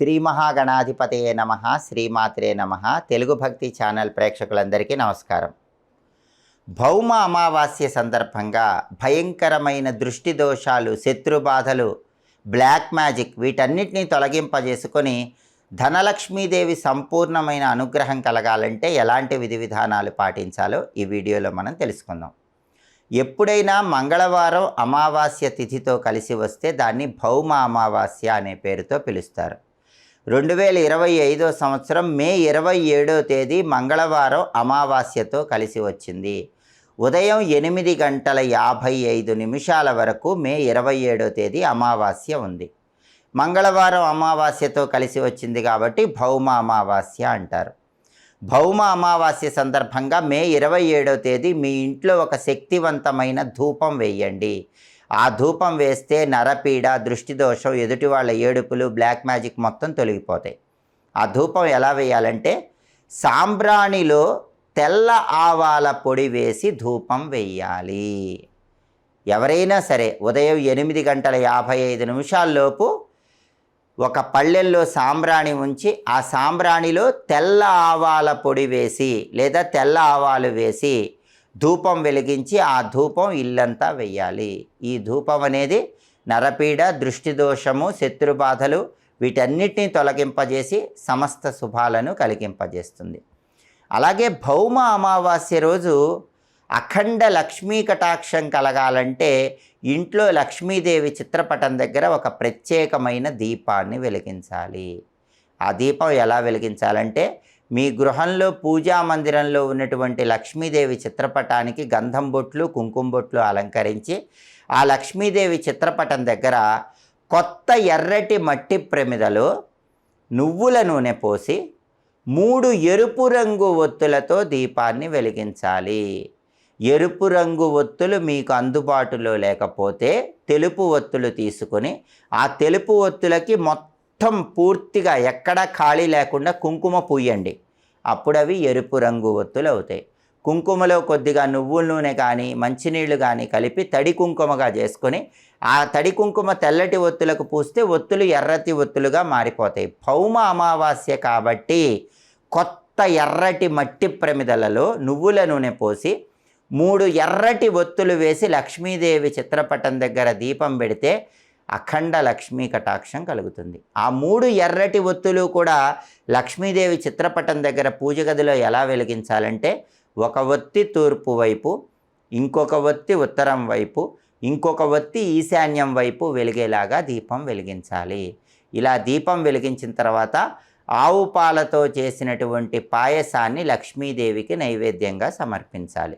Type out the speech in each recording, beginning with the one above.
శ్రీ మహాగణాధిపతయే నమ శ్రీమాత్రే నమ. తెలుగు భక్తి ఛానల్ ప్రేక్షకులందరికీ నమస్కారం. భౌమ అమావాస్య సందర్భంగా భయంకరమైన దృష్టి దోషాలు శత్రుబాధలు బ్లాక్ మ్యాజిక్ వీటన్నిటినీ తొలగింపజేసుకొని ధనలక్ష్మీదేవి సంపూర్ణమైన అనుగ్రహం కలగాలంటే ఎలాంటి విధి విధానాలు పాటించాలో ఈ వీడియోలో మనం తెలుసుకుందాం. ఎప్పుడైనా మంగళవారం అమావాస్య తిథితో కలిసి వస్తే దాన్ని భౌమ అమావాస్య అనే పేరుతో పిలుస్తారు. రెండు వేల ఇరవై ఐదో సంవత్సరం మే ఇరవై ఏడో తేదీ మంగళవారం అమావాస్యతో కలిసి వచ్చింది. ఉదయం ఎనిమిది గంటల యాభై ఐదు నిమిషాల వరకు మే ఇరవై ఏడో తేదీ అమావాస్య ఉంది. మంగళవారం అమావాస్యతో కలిసి వచ్చింది కాబట్టి భౌమ అమావాస్య అంటారు. భౌమ అమావాస్య సందర్భంగా మే ఇరవై ఏడో తేదీ మీ ఇంట్లో ఒక శక్తివంతమైన ధూపం వేయండి. ఆ ధూపం వేస్తే నరపీడ దృష్టి దోషం ఎదుటి వాళ్ళ ఏడుపులు బ్లాక్ మ్యాజిక్ మొత్తం తొలగిపోతాయి. ఆ ధూపం ఎలా వేయాలంటే సాంబ్రాణిలో తెల్ల ఆవాల పొడి వేసి ధూపం వేయాలి. ఎవరైనా సరే ఉదయం ఎనిమిది గంటల యాభై ఐదు నిమిషాల్లోపు ఒక పళ్ళెల్లో సాంబ్రాణి ఉంచి ఆ సాంబ్రాణిలో తెల్ల ఆవాల పొడి వేసి లేదా తెల్ల ఆవాలు వేసి ధూపం వెలిగించి ఆ ధూపం ఇల్లంతా వెయ్యాలి. ఈ ధూపం అనేది నరపీడ దృష్టి దోషము శత్రుబాధలు వీటన్నిటిని తొలగింపజేసి సమస్త శుభాలను కలిగింపజేస్తుంది. అలాగే భౌమ అమావాస్య రోజు అఖండ లక్ష్మీ కటాక్షం కలగాలంటే ఇంట్లో లక్ష్మీదేవి చిత్రపటం దగ్గర ఒక ప్రత్యేకమైన దీపాన్ని వెలిగించాలి. ఆ దీపం ఎలా వెలిగించాలంటే మీ గృహంలో పూజా మందిరంలో ఉన్నటువంటి లక్ష్మీదేవి చిత్రపటానికి గంధం బొట్లు కుంకుమ బొట్లు అలంకరించి ఆ లక్ష్మీదేవి చిత్రపటం దగ్గర కొత్త ఎర్రటి మట్టి ప్రమిదలో నువ్వుల నూనె పోసి మూడు ఎరుపు రంగు ఒత్తులతో దీపాన్ని వెలిగించాలి. ఎరుపు రంగు ఒత్తులు మీకు అందుబాటులో లేకపోతే తెలుపు ఒత్తులు తీసుకొని ఆ తెలుపు ఒత్తులకి మొత్తం పూర్తిగా ఎక్కడా ఖాళీ లేకుండా కుంకుమ పూయండి. అప్పుడవి ఎరుపు రంగు ఒత్తులు అవుతాయి కుంకుమలో కొద్దిగా నువ్వుల నూనె కానీ మంచినీళ్ళు కానీ కలిపి తడి కుంకుమగా చేసుకొని ఆ తడి కుంకుమ తెల్లటి ఒత్తులకు పూస్తే ఒత్తులు ఎర్రటి ఒత్తులుగా మారిపోతాయి. భౌమ అమావాస్య కాబట్టి కొత్త ఎర్రటి మట్టి ప్రమిదలలో నువ్వుల నూనె పోసి మూడు ఎర్రటి ఒత్తులు వేసి లక్ష్మీదేవి చిత్రపటం దగ్గర దీపం పెడితే అఖండ లక్ష్మీ కటాక్షం కలుగుతుంది. ఆ మూడు ఎర్రటి ఒత్తులు కూడా లక్ష్మీదేవి చిత్రపటం దగ్గర పూజ గదిలో ఎలా వెలిగించాలంటే ఒక ఒత్తి తూర్పు వైపు ఇంకొక ఒత్తి ఉత్తరం వైపు ఇంకొక ఒత్తి ఈశాన్యం వైపు వెలిగేలాగా దీపం వెలిగించాలి. ఇలా దీపం వెలిగించిన తర్వాత ఆవు పాలతో చేసినటువంటి పాయసాన్ని లక్ష్మీదేవికి నైవేద్యంగా సమర్పించాలి.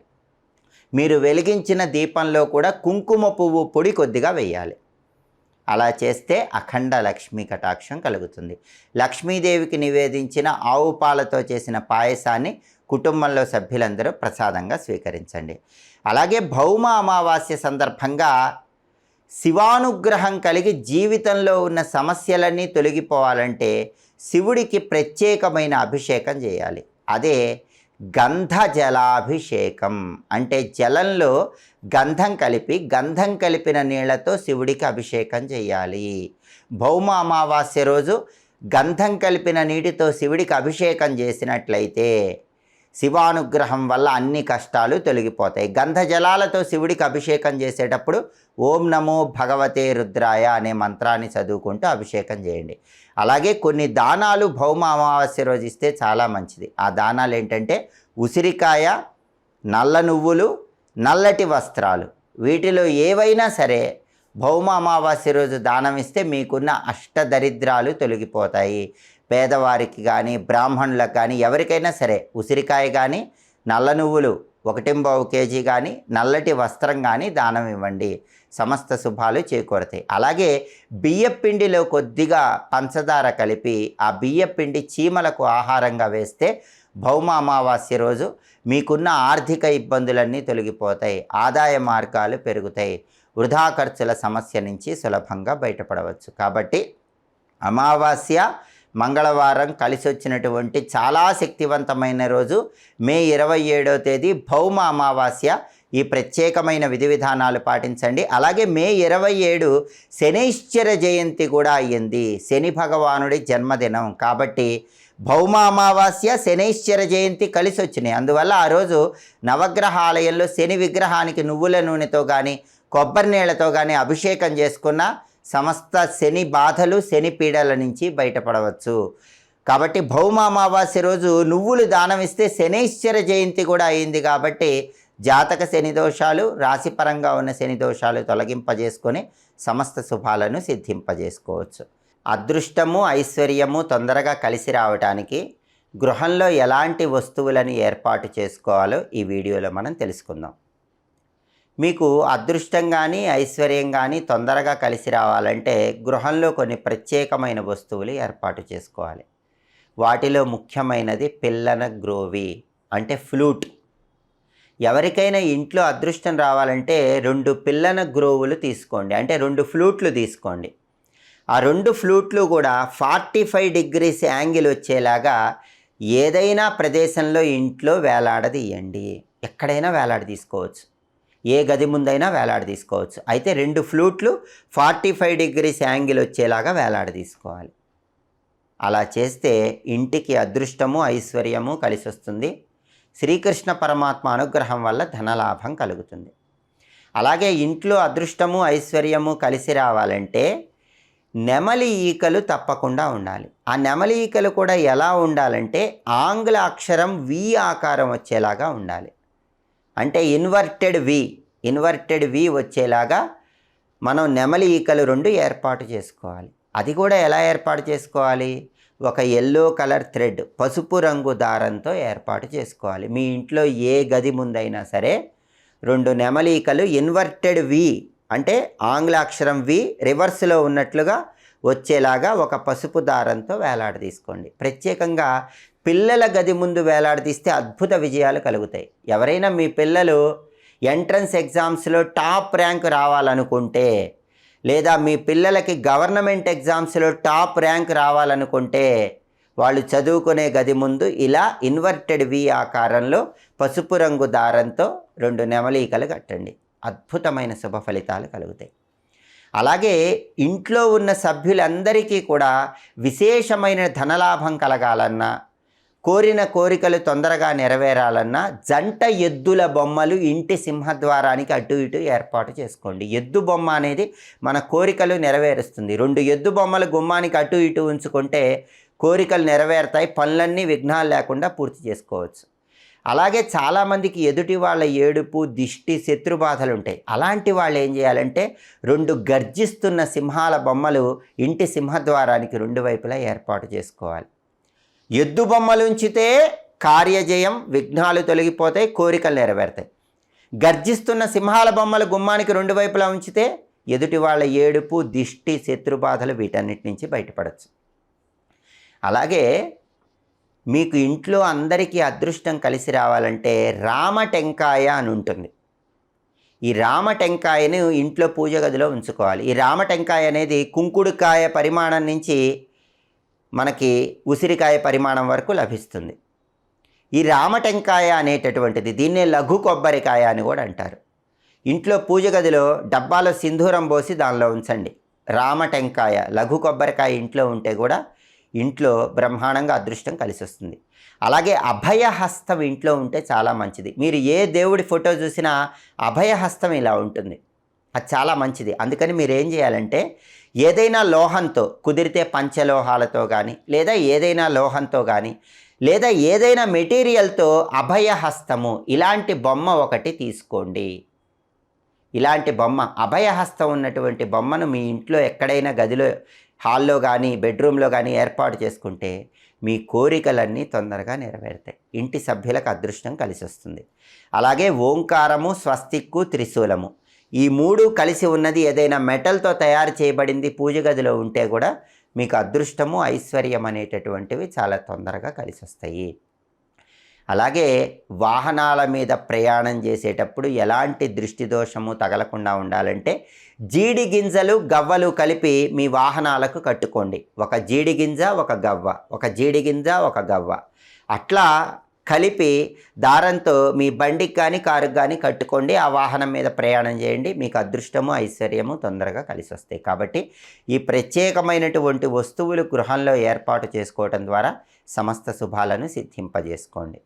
మీరు వెలిగించిన దీపంలో కూడా కుంకుమ పువ్వు పొడి కొద్దిగా వేయాలి. అలా చేస్తే అఖండ లక్ష్మీ కటాక్షం కలుగుతుంది. లక్ష్మీదేవికి నివేదించిన ఆవు పాలతో చేసిన పాయసాన్ని కుటుంబంలో సభ్యులందరూ ప్రసాదంగా స్వీకరించండి. అలాగే భౌమ అమావాస్య సందర్భంగా శివానుగ్రహం కలిగి జీవితంలో ఉన్న సమస్యలన్నీ తొలగిపోవాలంటే శివుడికి ప్రత్యేకమైన అభిషేకం చేయాలి. అదే గంధ జలాభిషేకం అంటే జలంలో గంధం కలిపి గంధం కలిపిన నీళ్ళతో శివుడికి అభిషేకం చేయాలి. భౌమ అమావాస్య రోజు గంధం కలిపిన నీటితో శివుడికి అభిషేకం చేసినట్లయితే శివానుగ్రహం వల్ల అన్ని కష్టాలు తొలగిపోతాయి. గంధ జలాలతో శివుడికి అభిషేకం చేసేటప్పుడు ఓం నమో భగవతే రుద్రాయ అనే మంత్రాన్ని చదువుకుంటూ అభిషేకం చేయండి. అలాగే కొన్ని దానాలు భౌమ అమావాస్య రోజు ఇస్తే చాలా మంచిది. ఆ దానాలు ఏంటంటే ఉసిరికాయ నల్ల నువ్వులు నల్లటి వస్త్రాలు. వీటిలో ఏవైనా సరే భౌమ అమావాస్య రోజు దానం ఇస్తే మీకున్న అష్టదరిద్రాలు తొలగిపోతాయి. పేదవారికి కానీ బ్రాహ్మణులకు కానీ ఎవరికైనా సరే ఉసిరికాయ కానీ నల్ల నువ్వులు ఒకటింబావు కేజీ కానీ నల్లటి వస్త్రం కానీ దానం ఇవ్వండి. సమస్త శుభాలు చేకూరతాయి. అలాగే బియ్యపిండిలో కొద్దిగా పంచదార కలిపి ఆ బియ్యపిండి చీమలకు ఆహారంగా వేస్తే భౌమ అమావాస్య రోజు మీకున్న ఆర్థిక ఇబ్బందులన్నీ తొలగిపోతాయి. ఆదాయ మార్గాలు పెరుగుతాయి. వృధా ఖర్చుల సమస్య నుంచి సులభంగా బయటపడవచ్చు. కాబట్టి అమావాస్య మంగళవారం కలిసి వచ్చినటువంటి చాలా శక్తివంతమైన రోజు. మే ఇరవై ఏడవ తేదీ భౌమ అమావాస్య. ఈ ప్రత్యేకమైన విధి విధానాలు పాటించండి. అలాగే మే ఇరవై ఏడు శనైశ్చర జయంతి కూడా అయ్యింది. శని భగవానుడి జన్మదినం. కాబట్టి భౌమ అమావాస్య శనైశ్చర జయంతి కలిసి వచ్చినాయి అందువల్ల ఆ రోజు నవగ్రహాలయంలో శని విగ్రహానికి నువ్వుల నూనెతో కానీ కొబ్బరి నీళ్ళతో కానీ అభిషేకం చేసుకున్న సమస్త శని బాధలు శని పీడల నుంచి బయటపడవచ్చు. కాబట్టి భౌమ అమావాస్య రోజు నువ్వులు దానం ఇస్తే శనైశ్చర జయంతి కూడా అయింది కాబట్టి జాతక శని దోషాలు రాశిపరంగా ఉన్న శని దోషాలు తొలగింపజేసుకొని సమస్త శుభాలను సిద్ధింపజేసుకోవచ్చు. అదృష్టము ఐశ్వర్యము తొందరగా కలిసి రావటానికి గృహంలో ఎలాంటి వస్తువులను ఏర్పాటు చేసుకోవాలో ఈ వీడియోలో మనం తెలుసుకుందాం. మీకు అదృష్టం కానీ ఐశ్వర్యం కానీ తొందరగా కలిసి రావాలంటే గృహంలో కొన్ని ప్రత్యేకమైన వస్తువులు ఏర్పాటు చేసుకోవాలి. వాటిలో ముఖ్యమైనది పిల్లన గ్రోవి అంటే ఫ్లూట్. ఎవరికైనా ఇంట్లో అదృష్టం రావాలంటే రెండు పిల్లన గ్రోవులు తీసుకోండి. అంటే రెండు ఫ్లూట్లు తీసుకోండి. ఆ రెండు ఫ్లూట్లు కూడా ఫార్టీ ఫైవ్ డిగ్రీస్ యాంగిల్ వచ్చేలాగా ఏదైనా ప్రదేశంలో ఇంట్లో వేలాడదీయండి. ఎక్కడైనా వేలాడ తీసుకోవచ్చు ఏ గది ముందైనా వేలాడ తీసుకోవచ్చు. అయితే రెండు ఫ్లూట్లు ఫార్టీ ఫైవ్ డిగ్రీస్ యాంగిల్ వచ్చేలాగా వేలాడ తీసుకోవాలి. అలా చేస్తే ఇంటికి అదృష్టము ఐశ్వర్యము కలిసి వస్తుంది శ్రీకృష్ణ పరమాత్మ అనుగ్రహం వల్ల ధనలాభం కలుగుతుంది. అలాగే ఇంట్లో అదృష్టము ఐశ్వర్యము కలిసి రావాలంటే నెమలి ఈకలు తప్పకుండా ఉండాలి. ఆ నెమలి ఈకలు కూడా ఎలా ఉండాలంటే ఆంగ్ల అక్షరం వి ఆకారం వచ్చేలాగా ఉండాలి. అంటే ఇన్వర్టెడ్ వి ఇన్వర్టెడ్ వి వచ్చేలాగా మనం నెమలి ఈకలు రెండు ఏర్పాటు చేసుకోవాలి. అది కూడా ఎలా ఏర్పాటు చేసుకోవాలి? ఒక ఎల్లో కలర్ థ్రెడ్ పసుపు రంగు దారంతో ఏర్పాటు చేసుకోవాలి. మీ ఇంట్లో ఏ గది ముందైనా సరే రెండు నెమలీకలు ఇన్వర్టెడ్ వి అంటే ఆంగ్ల అక్షరం వి రివర్స్లో ఉన్నట్లుగా వచ్చేలాగా ఒక పసుపు దారంతో వేలాడదీసుకోండి ప్రత్యేకంగా పిల్లల గది ముందు వేలాడదీస్తే అద్భుత విజయాలు కలుగుతాయి. ఎవరైనా మీ పిల్లలు ఎంట్రన్స్ ఎగ్జామ్స్లో టాప్ ర్యాంక్ రావాలనుకుంటే లేదా మీ పిల్లలకి గవర్నమెంట్ ఎగ్జామ్స్లో టాప్ ర్యాంక్ రావాలనుకుంటే వాళ్ళు చదువుకునే గది ముందు ఇలా ఇన్వర్టెడ్ వి ఆకారంలో పసుపు రంగు దారంతో రెండు నెమలీకలు కట్టండి. అద్భుతమైన శుభ ఫలితాలు కలుగుతాయి. అలాగే ఇంట్లో ఉన్న సభ్యులందరికీ కూడా విశేషమైన ధనలాభం కలగాలన్నా కోరిన కోరికలు తొందరగా నెరవేరాలన్నా జంట ఎద్దుల బొమ్మలు ఇంటి సింహద్వారానికి అటు ఇటు ఏర్పాటు చేసుకోండి. ఎద్దు బొమ్మ అనేది మన కోరికలు నెరవేరుస్తుంది. రెండు ఎద్దు బొమ్మలు గుమ్మానికి అటు ఇటు ఉంచుకుంటే కోరికలు నెరవేరుతాయి. పనులన్నీ విఘ్నాలు లేకుండా పూర్తి చేసుకోవచ్చు. అలాగే చాలామందికి ఎదుటి వాళ్ళ ఏడుపు దిష్టి శత్రుబాధలు ఉంటాయి అలాంటి వాళ్ళు ఏం చేయాలంటే రెండు గర్జిస్తున్న సింహాల బొమ్మలు ఇంటి సింహద్వారానికి రెండు వైపులా ఏర్పాటు చేసుకోవాలి. ఎద్దు బొమ్మలు ఉంచితే కార్యజయం విఘ్నాలు తొలగిపోతాయి కోరికలు నెరవేరుతాయి. గర్జిస్తున్న సింహాల బొమ్మలు గుమ్మానికి రెండు వైపులా ఉంచితే ఎదుటి వాళ్ళ ఏడుపు దిష్టి శత్రుబాధలు వీటన్నిటి నుంచి బయటపడచ్చు. అలాగే మీకు ఇంట్లో అందరికీ అదృష్టం కలిసి రావాలంటే రామ టెంకాయ అని ఉంటుంది. ఈ రామ టెంకాయను ఇంట్లో పూజ గదిలో ఉంచుకోవాలి. ఈ రామ టెంకాయ అనేది కుంకుడుకాయ పరిమాణం నుంచి మనకి ఉసిరికాయ పరిమాణం వరకు లభిస్తుంది. ఈ రామ టెంకాయ అనేటటువంటిది దీన్నే లఘు కొబ్బరికాయ అని కూడా అంటారు. ఇంట్లో పూజ గదిలో డబ్బాలో సింధూరం పోసి దానిలో ఉంచండి. రామ టెంకాయ లఘు కొబ్బరికాయ ఇంట్లో ఉంటే కూడా ఇంట్లో బ్రహ్మాండంగా అదృష్టం కలిసి వస్తుంది అలాగే అభయహస్తం ఇంట్లో ఉంటే చాలా మంచిది. మీరు ఏ దేవుడి ఫోటో చూసినా అభయహస్తం ఇలా ఉంటుంది. అది చాలా మంచిది. అందుకని మీరు ఏం చేయాలంటే ఏదైనా లోహంతో కుదిరితే పంచలోహాలతో కానీ లేదా ఏదైనా లోహంతో కానీ లేదా ఏదైనా మెటీరియల్తో అభయహస్తము ఇలాంటి బొమ్మ ఒకటి తీసుకోండి. ఇలాంటి బొమ్మ అభయహస్తం ఉన్నటువంటి బొమ్మను మీ ఇంట్లో ఎక్కడైనా గదిలో హాల్లో కానీ బెడ్రూమ్లో కానీ ఏర్పాటు చేసుకుంటే మీ కోరికలన్నీ తొందరగా నెరవేరుతాయి. ఇంటి సభ్యులకు అదృష్టం కలిసి వస్తుంది అలాగే ఓంకారము స్వస్తిక్కు త్రిశూలము. ఈ మూడు కలిసి ఉన్నది ఏదైనా మెటల్తో తయారు చేయబడింది పూజ గదిలో ఉంటే కూడా మీకు అదృష్టము ఐశ్వర్యం అనేటటువంటివి చాలా తొందరగా కలిసి వస్తాయి అలాగే వాహనాల మీద ప్రయాణం చేసేటప్పుడు ఎలాంటి దృష్టి దోషము తగలకుండా ఉండాలంటే జీడి గింజలు గవ్వలు కలిపి మీ వాహనాలకు కట్టుకోండి. ఒక జీడి గింజ ఒక గవ్వ. ఒక జీడి గింజ ఒక గవ్వ. అట్లా కలిపి దారంతో మీ బండికి కానీ కారుకి కానీ కట్టుకోండి. ఆ వాహనం మీద ప్రయాణం చేయండి. మీకు అదృష్టము ఐశ్వర్యము తొందరగా కలిసి వస్తాయి కాబట్టి ఈ ప్రత్యేకమైనటువంటి వస్తువులు గృహంలో ఏర్పాటు చేసుకోవడం ద్వారా సమస్త శుభాలను సిద్ధింపజేసుకోండి.